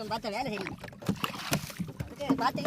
இப்போ பார்த்த வேலை செய்யணும். அதுக்கு பார்த்து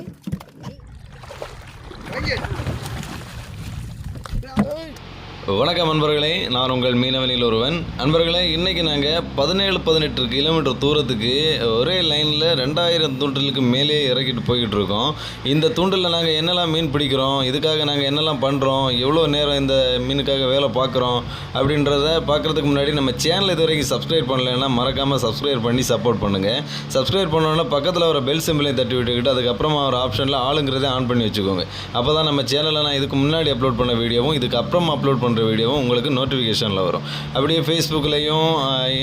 வணக்கம் அன்பர்களே நான் உங்கள் மீனவனில் ஒருவன். அன்பர்களே இன்றைக்கி நாங்கள் பதினேழு பதினெட்டு கிலோமீட்டர் தூரத்துக்கு ஒரே லைனில் ரெண்டாயிரம் தூண்டலுக்கு மேலே இறக்கிட்டு போய்கிட்டு இருக்கோம். இந்த தூண்டலில் நாங்கள் என்னெல்லாம் மீன் பிடிக்கிறோம் இதுக்காக நாங்கள் என்னெல்லாம் பண்ணுறோம் எவ்வளோ நேரம் இந்த மீனுக்காக வேலை பார்க்குறோம் அப்படின்றத பார்க்குறதுக்கு முன்னாடி நம்ம சேனல் இது வரைக்கும் சப்ஸ்கிரைப் பண்ணலைன்னா மறக்காமல் சப்ஸ்கிரைப் பண்ணி சப்போர்ட் பண்ணுங்கள் சப்ஸ்கிரைப் பண்ணோன்னா பக்கத்தில் ஒரு பெல் சிம்பிளையும் தட்டி விட்டுக்கிட்டு அதுக்கப்புறமா ஒரு ஆப்ஷனில் ஆளுங்கிறதே ஆன் பண்ணி வச்சுக்கோங்க. அப்போ தான் நம்ம சேனலில் நான் இதுக்கு முன்னாடி அப்லோட் பண்ண வீடியோவும் இதுக்கு அப்புறம் அப்லோட் பண்ணுற வீடியோவும் உங்களுக்கு நோட்டிஃபிகேஷனில் வரும். அப்படியே ஃபேஸ்புக்லேயும்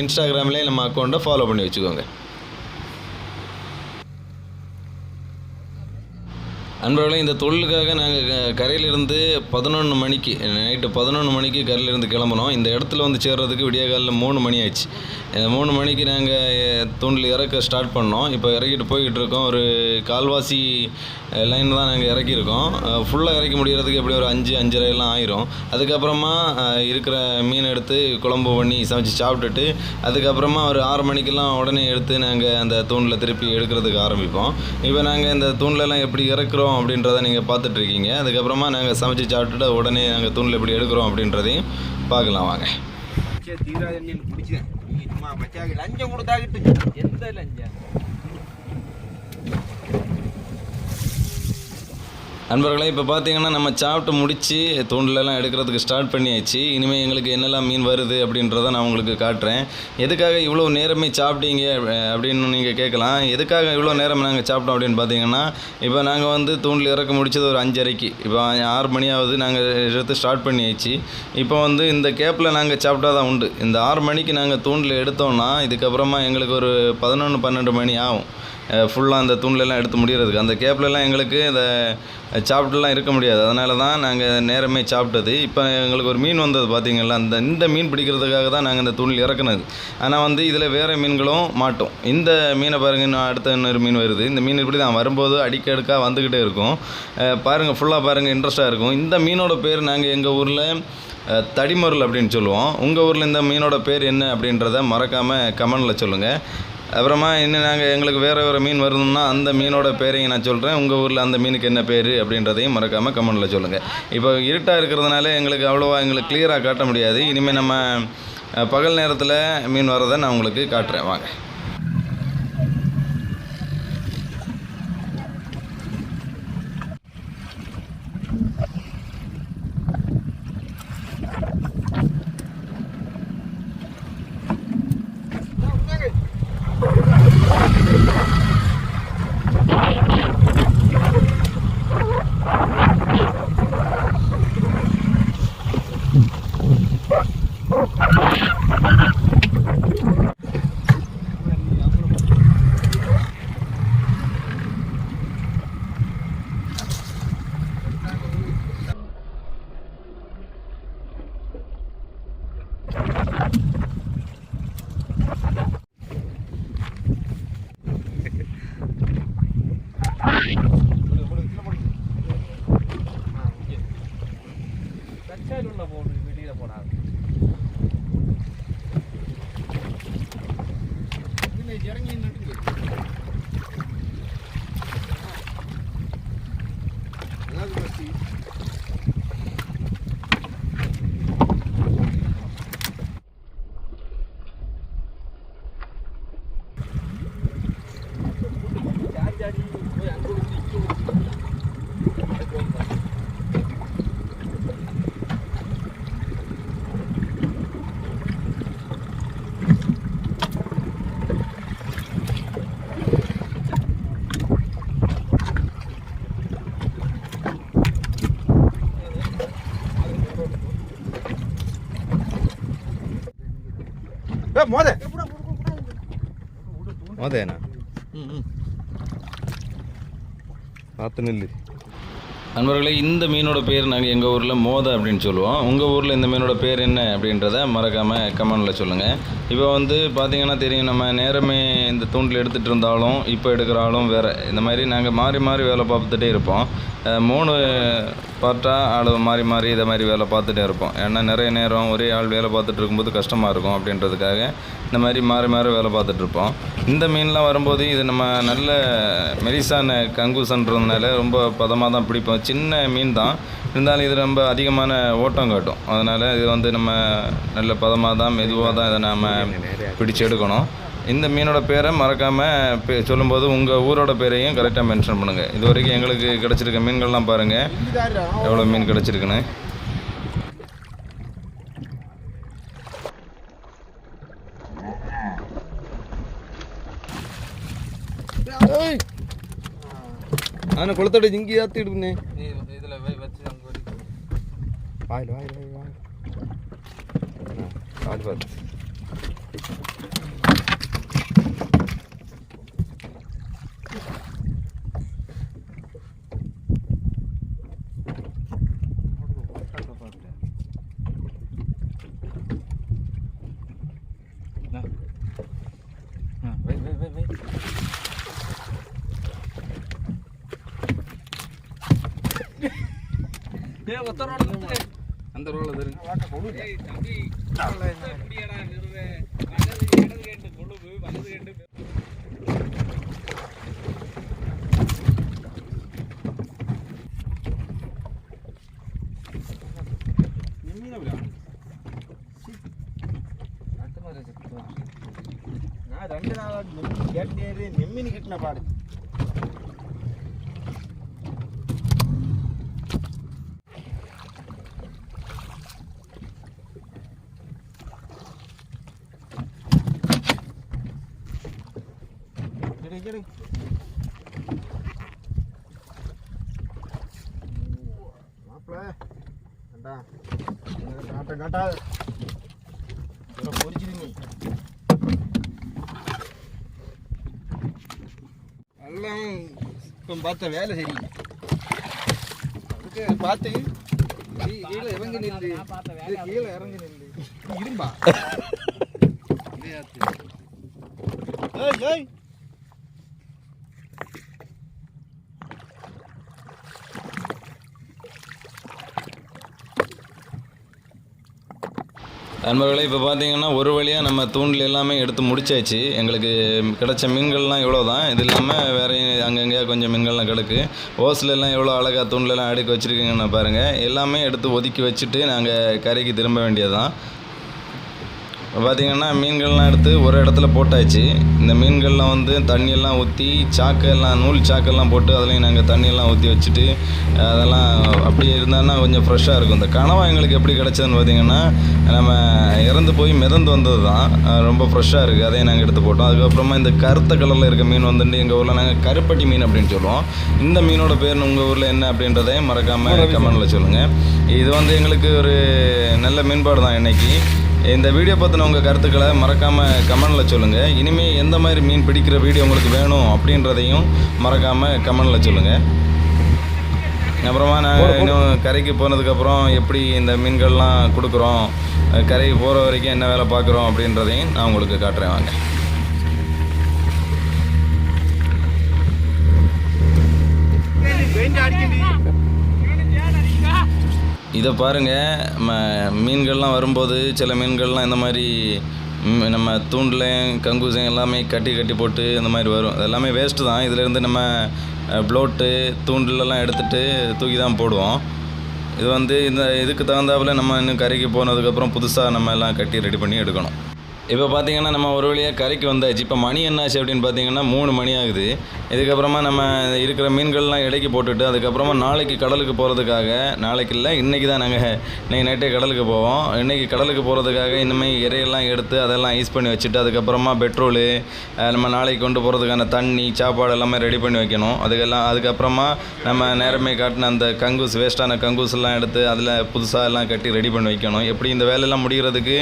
இன்ஸ்டாகிராம்லேயும் நம்ம அக்கௌண்ட்டை ஃபாலோ பண்ணி வச்சுக்கோங்க. அன்பர்களே இந்த தொழிலுக்காக நாங்கள் கரையிலிருந்து பதினொன்று மணிக்கு நைட்டு பதினொன்று மணிக்கு கரையிலிருந்து கிளம்புனோம். இந்த இடத்துல வந்து சேர்றதுக்கு விடிய மூணு மணி ஆச்சு மூணு மணிக்கு நாங்கள் தூண்டில் இறக்க ஸ்டார்ட் பண்ணோம். இப்போ இறக்கிட்டு போய்கிட்டு இருக்கோம். ஒரு கால்வாசி லைன் தான் நாங்கள் இறக்கியிருக்கோம். ஃபுல்லாக இறக்கி முடிகிறதுக்கு எப்படி ஒரு அஞ்சு அஞ்சரை எல்லாம் ஆயிரும். அதுக்கப்புறமா இருக்கிற மீன் எடுத்து குழம்பு பண்ணி சமைச்சு சாப்பிட்டுட்டு அதுக்கப்புறமா ஒரு ஆறு மணிக்கெல்லாம் உடனே எடுத்து நாங்கள் அந்த தூண்டில் திருப்பி எடுக்கிறதுக்கு ஆரம்பிப்போம். இப்போ நாங்கள் இந்த தூண்டிலெல்லாம் எப்படி இறக்குறோம் அப்படின்றத நீங்கள் பார்த்துட்ருக்கீங்க. அதுக்கப்புறமா நாங்கள் சமைச்சு சாப்பிட்டுட்டு உடனே நாங்கள் தூணில் எப்படி எடுக்கிறோம் அப்படின்றதையும் பார்க்கலாம் வாங்க. சரி பிடிச்சேன் லஞ்சம் கொடுத்தாக்கிட்டு எந்த லஞ்சம்? நண்பர்களே இப்போ பார்த்தீங்கன்னா நம்ம சாப்பிட்டு முடித்து தூண்டிலெல்லாம் எடுக்கிறதுக்கு ஸ்டார்ட் பண்ணியாச்சு. இனிமேல் எங்களுக்கு என்னெல்லாம் மீன் வருது அப்படின்றத நான் உங்களுக்கு காட்டுறேன். எதுக்காக இவ்வளோ நேரமே சாப்பிட்டீங்க அப்படின்னு நீங்கள் கேட்கலாம். எதுக்காக இவ்வளோ நேரம் நாங்கள் சாப்பிட்டோம் அப்படின்னு பார்த்தீங்கன்னா இப்போ நாங்கள் வந்து தூண்டில் இறக்க முடிச்சது ஒரு அஞ்சரைக்கு. இப்போ ஆறு மணி ஆகுது நாங்கள் எடுத்து ஸ்டார்ட் பண்ணியாச்சு. இப்போ வந்து இந்த கேப்பில் நாங்கள் சாப்பிட்டா தான் உண்டு. இந்த ஆறு மணிக்கு நாங்கள் தூண்டில் எடுத்தோம்னா இதுக்கப்புறமா எங்களுக்கு ஒரு பதினொன்று பன்னெண்டு மணி ஆகும். ஃபுல்லாக அந்த தூண்லெல்லாம் எடுத்து முடிகிறதுக்கு அந்த கேப்லலாம் எங்களுக்கு இந்த சாப்பிட்டுலாம் இருக்க முடியாது. அதனால தான் நாங்கள் நேரமே சாப்பிட்டது. இப்போ எங்களுக்கு ஒரு மீன் வந்தது பார்த்தீங்களா அந்த இந்த மீன் பிடிக்கிறதுக்காக தான் நாங்கள் இந்த தூணில் இறக்குனது. ஆனால் வந்து இதில் வேறு மீன்களும் மாட்டோம். இந்த மீனை பாருங்க இன்னும் அடுத்த இன்னொரு மீன் வருது. இந்த மீன் இப்படி தான் வரும்போது அடிக்கடுக்காக வந்துக்கிட்டே இருக்கும். பாருங்கள் ஃபுல்லாக பாருங்கள் இன்ட்ரெஸ்ட்டாக இருக்கும். இந்த மீனோட பேர் நாங்கள் எங்கள் ஊரில் தடிமருள் அப்படின்னு சொல்லுவோம். உங்கள் ஊரில் இந்த மீனோட பேர் என்ன அப்படின்றத மறக்காமல் கமெண்டில் சொல்லுங்கள் அப்புறமா இன்னும் நாங்கள் எங்களுக்கு வேறு வேறு மீன் வரணும்னா அந்த மீனோட பேரையும் நான் சொல்கிறேன் உங்கள் ஊரில் அந்த மீனுக்கு என்ன பேர் அப்படின்றதையும் மறக்காமல் கமெண்டில் சொல்லுங்கள் இப்போ இருட்டாக இருக்கிறதுனால எங்களுக்கு அவ்வளோவா எங்களுக்கு கிளியராக காட்ட முடியாது. இனிமேல் நம்ம பகல் நேரத்தில் மீன் வரதை நான் உங்களுக்கு காட்டுறேன். வாங்க. மோத. மோதேனா? பார்த்து நில்லு. நண்பர்களே இந்த மீனோட பேர் நாங்கள் எங்கள் ஊரில் மோத அப்படின்னு சொல்லுவோம். உங்கள் ஊரில் இந்த மீனோட பேர் என்ன அப்படின்றத மறக்காமல் கமெண்டில் சொல்லுங்கள் இப்போ வந்து பார்த்தீங்கன்னா தெரியும் நம்ம நேரமே இந்த தூண்டில் எடுத்துகிட்டு இருந்தாலும் இப்போ எடுக்கிற ஆளும் வேறு. இந்த மாதிரி நாங்கள் மாறி மாறி வேலை பார்த்துட்டே இருப்போம். மூணு பார்ட்டாக ஆள் மாறி மாறி இதை மாதிரி வேலை பார்த்துட்டே இருப்போம். ஏன்னா நிறைய நேரம் ஒரே ஆள் வேலை பார்த்துட்டு இருக்கும்போது கஷ்டமாக இருக்கும் அப்படின்றதுக்காக இந்த மாதிரி மாறி மாறி வேலை பார்த்துட்ருப்போம் இந்த மீன்லாம் வரும்போது இது நம்ம நல்ல மெரிசான கங்குசன்றதுனால ரொம்ப பதமாக தான் பிடிப்போம். சின்ன மீன் தான். இருந்தாலும் இது ரொம்ப அதிகமான ஓட்டம் காட்டும். அதனால் இது வந்து நம்ம நல்ல பதமாக தான் மெதுவாக தான் இதை நாம் பிடிச்சு எடுக்கணும். இந்த மீனோட பேரை மறக்காமல் பே சொல்லும்போது உங்கள் ஊரோட பேரையும் கரெக்டாக மென்ஷன் பண்ணுங்கள் இது வரைக்கும் எங்களுக்கு கிடச்சிருக்க மீன்கள்லாம் பாருங்கள் எவ்வளோ மீன் கிடச்சிருக்குன்னு. ஆனால் குளத்தோட இங்கே ஏற்றிடுனே வாயில் வாயில் வாயில் வாயில் காடு பார்த்து வை வை வை அந்த ரோல தருங்க நான் ரெண்டு கொழுவு வலது நான் ரெண்டு நாள் கேட்டேரு நெம்மினி கிட்டின பாடு. காட்டா பொறிச்சிருங்க எல்லாம் இப்போ பார்த்த வேலை சரி அதுக்கு பார்த்து கீழே இறங்கி நில்லு கீழே இறங்கி நில்லு இரும்பா ஏய் ஏய் நண்பர்களே இப்போ பார்த்தீங்கன்னா ஒரு வழியாக நம்ம தூண்டில் எல்லாமே எடுத்து முடிச்சாச்சு. எங்களுக்கு கிடைச்ச மீன்கள்லாம் இவ்வளோ தான் இது இல்லாமல் வேறு அங்கங்கே கொஞ்சம் மீன்கள்லாம் கிடக்கு. ஓஸ்லெல்லாம் எவ்வளோ அழகாக தூண்டிலெல்லாம் அடுக்கி வச்சுருக்கீங்கன்னு பாருங்கள் எல்லாமே எடுத்து ஒதுக்கி வச்சுட்டு நாங்கள் கரைக்கு திரும்ப வேண்டியது தான் பார்த்தீங்கன்னா மீன்கள்லாம் எடுத்து ஒரு இடத்துல போட்டாச்சு. இந்த மீன்கள்லாம் வந்து தண்ணியெல்லாம் ஊற்றி சாக்கெல்லாம் நூல் சாக்கெல்லாம் போட்டு அதுலேயும் நாங்கள் தண்ணியெல்லாம் ஊற்றி வச்சுட்டு அதெல்லாம் அப்படியே இருந்தான்னா கொஞ்சம் ஃப்ரெஷ்ஷாக இருக்கும். இந்த கனவா எங்களுக்கு எப்படி கிடச்சதுன்னு பார்த்தீங்கன்னா நம்ம இறந்து போய் மிதந்து வந்தது தான் ரொம்ப ஃப்ரெஷ்ஷாக இருக்குது அதையும் நாங்கள் எடுத்து போட்டோம். அதுக்கப்புறமா இந்த கருத்த கலரில் இருக்க மீன் வந்துட்டு எங்கள் ஊரில் நாங்கள் கருப்பட்டி மீன் அப்படின்னு சொல்லுவோம். இந்த மீனோட பேர் உங்கள் ஊரில் என்ன அப்படின்றதையும் மறக்காமல் கமெண்டில் சொல்லுங்கள் இது வந்து எங்களுக்கு ஒரு நல்ல மீன்பாடு தான் இன்னைக்கு. இந்த வீடியோ பற்றின உங்கள் கருத்துக்களை மறக்காமல் கமெண்டில் சொல்லுங்கள் இனிமேல் எந்த மாதிரி மீன் பிடிக்கிற வீடியோ உங்களுக்கு வேணும் அப்படின்றதையும் மறக்காமல் கமெண்டில் சொல்லுங்கள் அப்புறமா நாங்கள் இன்னும் கரைக்கு போனதுக்கப்புறம் எப்படி இந்த மீன்கள்லாம் கொடுக்குறோம் கரைக்கு போகிற வரைக்கும் என்ன வேலை பார்க்குறோம் அப்படின்றதையும் நான் உங்களுக்கு காட்டுறேன் வாங்க. இதை பாருங்கள் நம்ம மீன்கள்லாம் வரும்போது சில மீன்கள்லாம் இந்த மாதிரி நம்ம தூண்டில் கங்கூசம் எல்லாமே கட்டி கட்டி போட்டு இந்த மாதிரி வரும். எல்லாமே வேஸ்ட்டு தான். இதிலேருந்து நம்ம ப்ளோட்டு தூண்டிலெல்லாம் எடுத்துகிட்டு தூக்கி தான் போடுவோம். இது வந்து இந்த இதுக்கு தகுந்தாப்புல நம்ம இன்னும் கரைக்கு போனதுக்கப்புறம் புதுசாக நம்ம எல்லாம் கட்டி ரெடி பண்ணி எடுக்கணும். இப்போ பார்த்தீங்கன்னா நம்ம ஒரு வழியாக கரைக்கு வந்தாச்சு. இப்போ மணி என்னாச்சு அப்படின்னு பார்த்தீங்கன்னா மூணு மணி ஆகுது. இதுக்கப்புறமா நம்ம இருக்கிற மீன்கள்லாம் இடைக்கு போட்டுட்டு அதுக்கப்புறமா நாளைக்கு கடலுக்கு போகிறதுக்காக நாளைக்கு இல்லை இன்றைக்கி தான் நாங்கள் இன்றைக்கி நைட்டே கடலுக்கு போவோம். இன்றைக்கி கடலுக்கு போகிறதுக்காக இனிமேல் இறையெல்லாம் எடுத்து அதெல்லாம் யூஸ் பண்ணி வச்சுட்டு அதுக்கப்புறமா பெட்ரோலு நம்ம நாளைக்கு கொண்டு போகிறதுக்கான தண்ணி சாப்பாடு எல்லாமே ரெடி பண்ணி வைக்கணும். அதுக்கெல்லாம் அதுக்கப்புறமா நம்ம நேரமே காட்டின அந்த கங்கூஸ் வேஸ்ட்டான கங்கூஸ் எல்லாம் எடுத்து அதில் புதுசாக எல்லாம் கட்டி ரெடி பண்ணி வைக்கணும். எப்படி இந்த வேலையெல்லாம் முடிகிறதுக்கு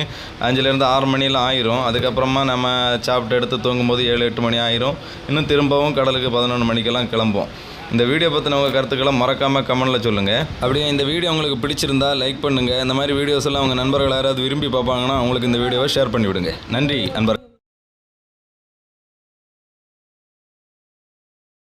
அஞ்சுலேருந்து ஆறு மணிலாம் ஆயிரும் அதுக்கப்புறமா நம்ம சாப்பிட்டு எடுத்து தூங்கும்போது ஏழு எட்டு மணி ஆயிரும். இன்னும் திரும்பவும் கடலுக்கு பதினொன்று மணிக்கெல்லாம் கிளம்புவோம். இந்த வீடியோ பற்றின உங்கள் கருத்துக்களை மறக்காமல் கமெண்டில் சொல்லுங்கள் அப்படியே இந்த வீடியோ உங்களுக்கு பிடிச்சிருந்தா லைக் பண்ணுங்கள் இந்த மாதிரி வீடியோஸ் எல்லாம் உங்கள் நண்பர்கள் யாராவது விரும்பி பார்ப்பாங்கன்னா அவங்களுக்கு இந்த வீடியோவை ஷேர் பண்ணிவிடுங்க. நன்றி நண்பர்கள்.